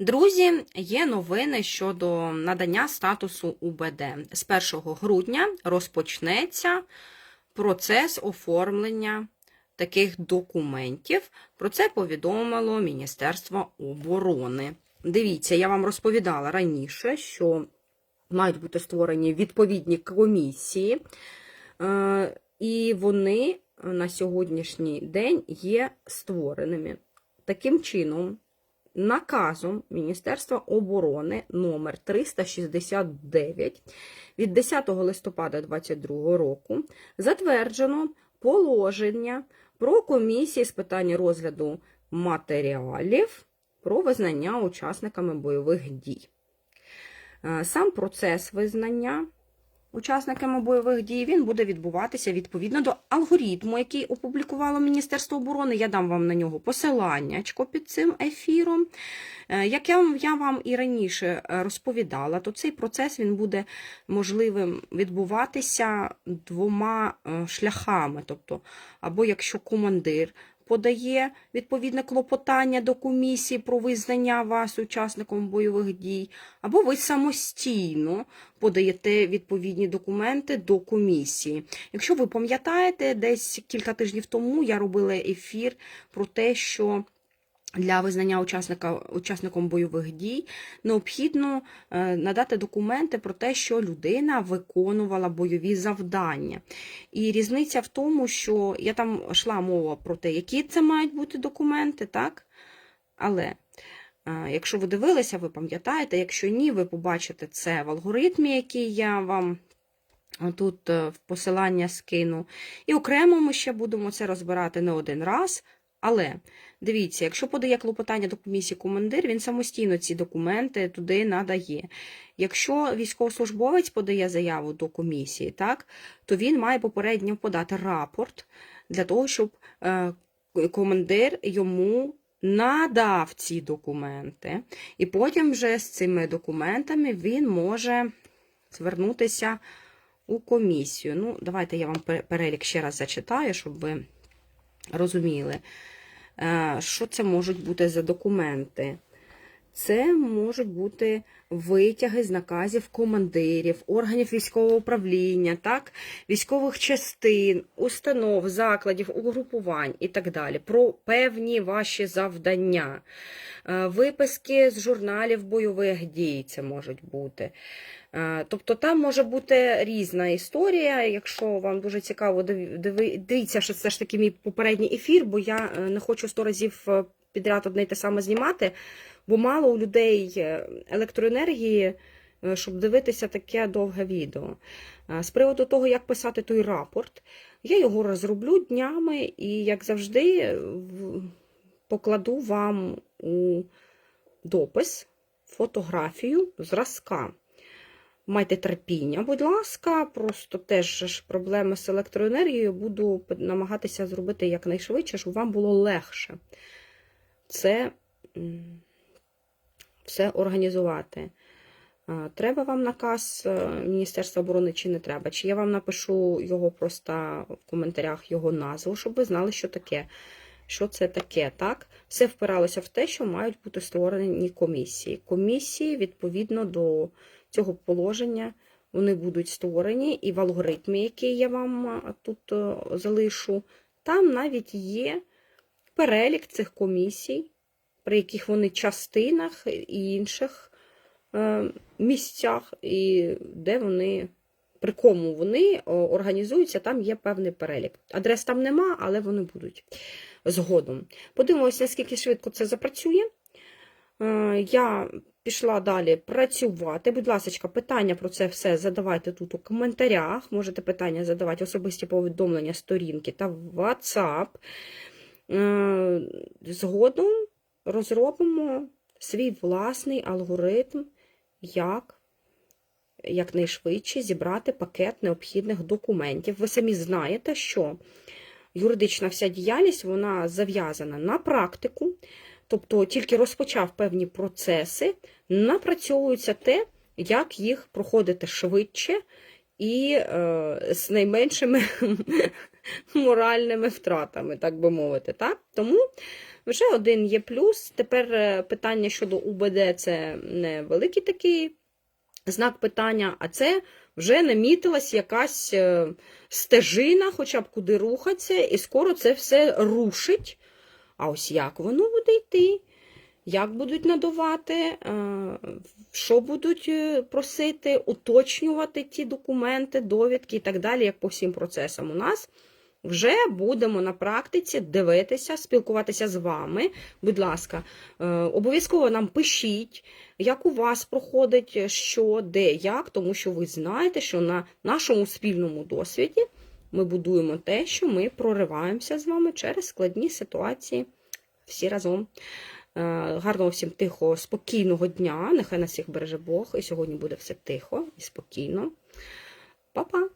Друзі, є новини щодо надання статусу УБД. З 1 грудня розпочнеться процес оформлення таких документів. Про це повідомило Міністерство оборони. Дивіться, я вам розповідала раніше, що мають бути створені відповідні комісії, е, і вони на сьогоднішній день є створеними. Таким чином, наказом Міністерства оборони номер 369 від 10 листопада 2022 року затверджено положення про комісії з питань розгляду матеріалів про визнання учасниками бойових дій. Е, Сам процес визнання учасниками бойових дій він буде відбуватися відповідно до алгоритму, який опублікувало Міністерство оборони. Я дам вам на нього посиланнячко під цим ефіром. Е, Як я, я вам і раніше е, розповідала, то цей процес він буде можливим відбуватися двома е, шляхами. Тобто, або якщо командир подає відповідне клопотання до комісії про визнання вас учасником бойових дій, або ви самостійно подаєте відповідні документи до комісії. Якщо ви пам'ятаєте, десь кілька тижнів тому я робила ефір про те, що для визнання учасника учасником бойових дій необхідно е, надати документи про те, що людина виконувала бойові завдання. І різниця в тому, що я там йшла мова про те, які це мають бути документи, так? Але е, якщо ви дивилися, ви пам'ятаєте, якщо ні, ви побачите це в алгоритмі, який я вам тут е, в посилання скину. І окремо ми ще будемо це розбирати не один раз. Але дивіться, якщо подає клопотання до комісії командир, він самостійно ці документи туди надає. Якщо військовослужбовець подає заяву до комісії, так, то він має попередньо подати рапорт для того, щоб е, командир йому надав ці документи. І потім вже з цими документами він може звернутися у комісію. Ну, давайте я вам перелік ще раз зачитаю, щоб ви розуміли, що це можуть бути за документи. Це можуть бути витяги з наказів командирів, органів військового управління, так, військових частин, установ, закладів, угрупувань і так далі. Про певні ваші завдання, Е, виписки з журналів бойових дій це можуть бути. Е, Тобто там може бути різна історія. Якщо вам дуже цікаво, диві- дивіться, що це ж таки мій попередній ефір, бо я е, не хочу сто разів підряд одне й те саме знімати, бо мало у людей е, електроенергії, е, щоб дивитися таке довге відео. Е, З приводу того, як писати той рапорт, я його розроблю днями і, як завжди, покладу вам у допис фотографію зразка. Майте терпіння, будь ласка, просто теж ж проблеми з електроенергією буду намагатися зробити якнайшвидше, щоб вам було легше це все організувати. Треба вам наказ е, Міністерства оборони чи не треба? Чи я вам напишу його просто в коментарях його назву, щоб ви знали, що таке. Що це таке, так? Все впиралося в те, що мають бути створені комісії. Комісії, відповідно до цього положення, вони будуть створені, і в алгоритмі, який я вам тут е, залишу, там навіть є перелік цих комісій, при яких вони частинах і інших е, місцях, і де вони, при кому вони організуються, там є певний перелік. Адрес там нема, але вони будуть згодом. Подивимося, наскільки швидко це запрацює. Е, Я пішла далі працювати. Будь ласка, питання про це все задавайте тут у коментарях. Можете питання задавати особисті повідомлення сторінки та WhatsApp. Е, Згодом розробимо свій власний алгоритм, як якнайшвидше зібрати пакет необхідних документів. Ви самі знаєте, що юридична вся діяльність вона зав'язана на практику, тобто тільки розпочав певні процеси, напрацьовується те, як їх проходити швидше і е, з найменшими моральними втратами, так би мовити. Так? Тому вже один є плюс. Тепер е, питання щодо УБД це не великий такий знак питання, а це вже намітилась якась е, стежина, хоча б куди рухатися, і скоро це все рушить. А ось як воно буде йти? Як будуть надавати, е, що будуть е, просити, уточнювати ті документи, довідки і так далі, як по всім процесам у нас. Вже будемо на практиці дивитися, спілкуватися з вами. Будь ласка, е, обов'язково нам пишіть, як у вас проходить, що, де, як, тому що ви знаєте, що на нашому спільному досвіді ми будуємо те, що ми прориваємося з вами через складні ситуації всі разом. Е, Гарного всім тихого, спокійного дня. Нехай нас всіх береже Бог. І сьогодні буде все тихо і спокійно. Па-па!